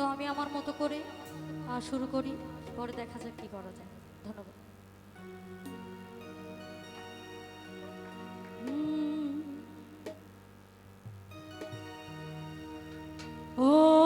তো আমি আমার মতো করে। শুরু করি, পরে দেখা যাক কি করা যায়। ধন্যবাদ। Oh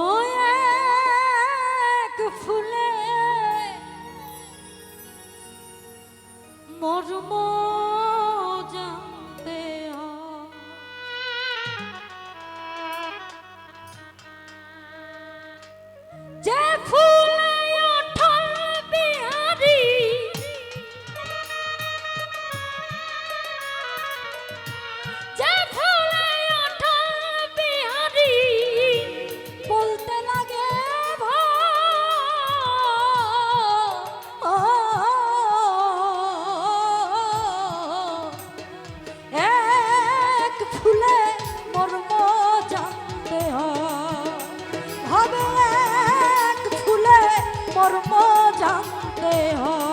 মর্ম জানতে হয়।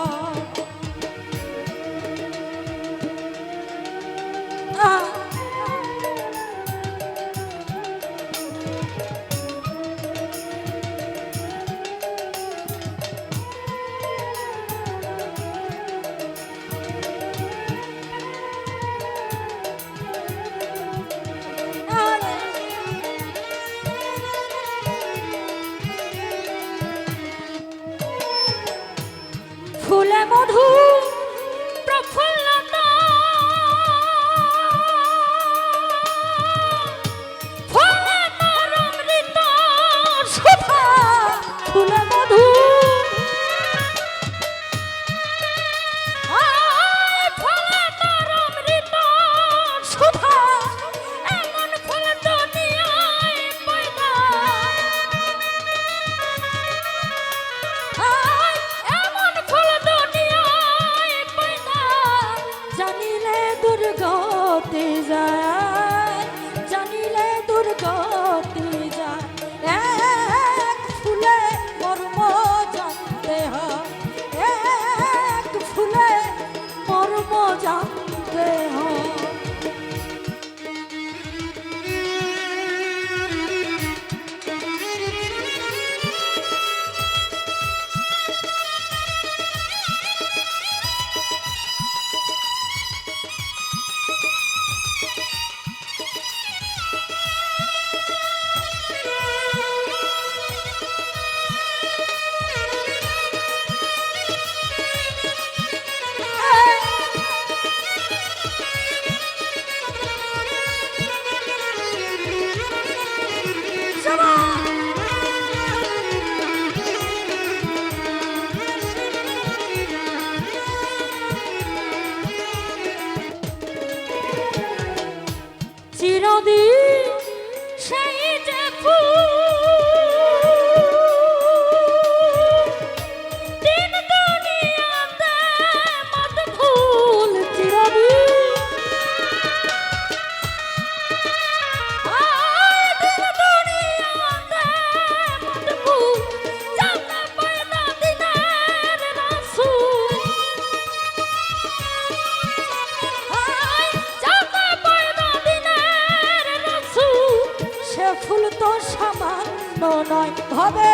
ফুল তো সামান্য নয়। হবে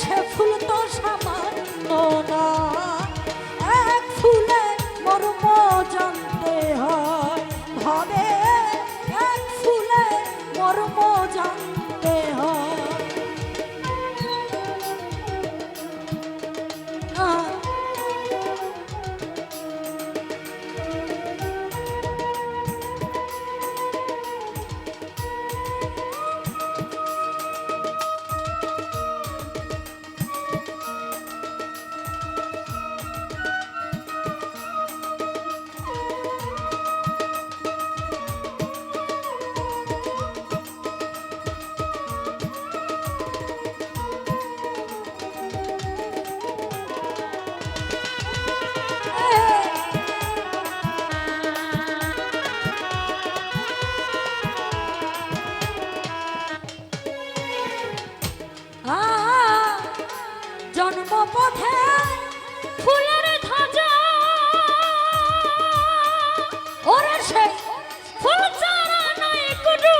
সে ফুল তো সামান্য নয়। এক ফুলে মর্ম জন্ম ওরে সে ফুল চারা নাই কোনো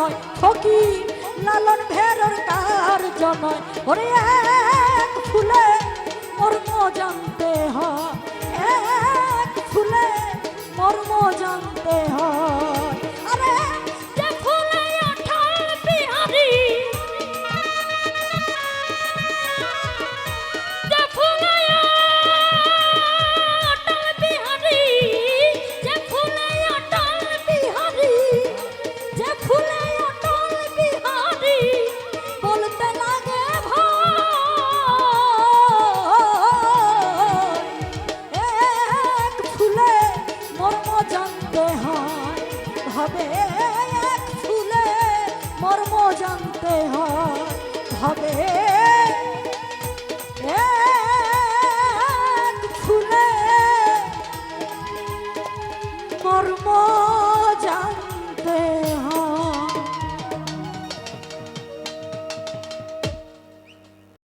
নয় ফকি লালন ভেরর কার জনয় ওরে এক ফুলে মর্ম জানতে হয়। জানতে হয় হবে এক ফুলে মর্ম জানতে হয় ভাবে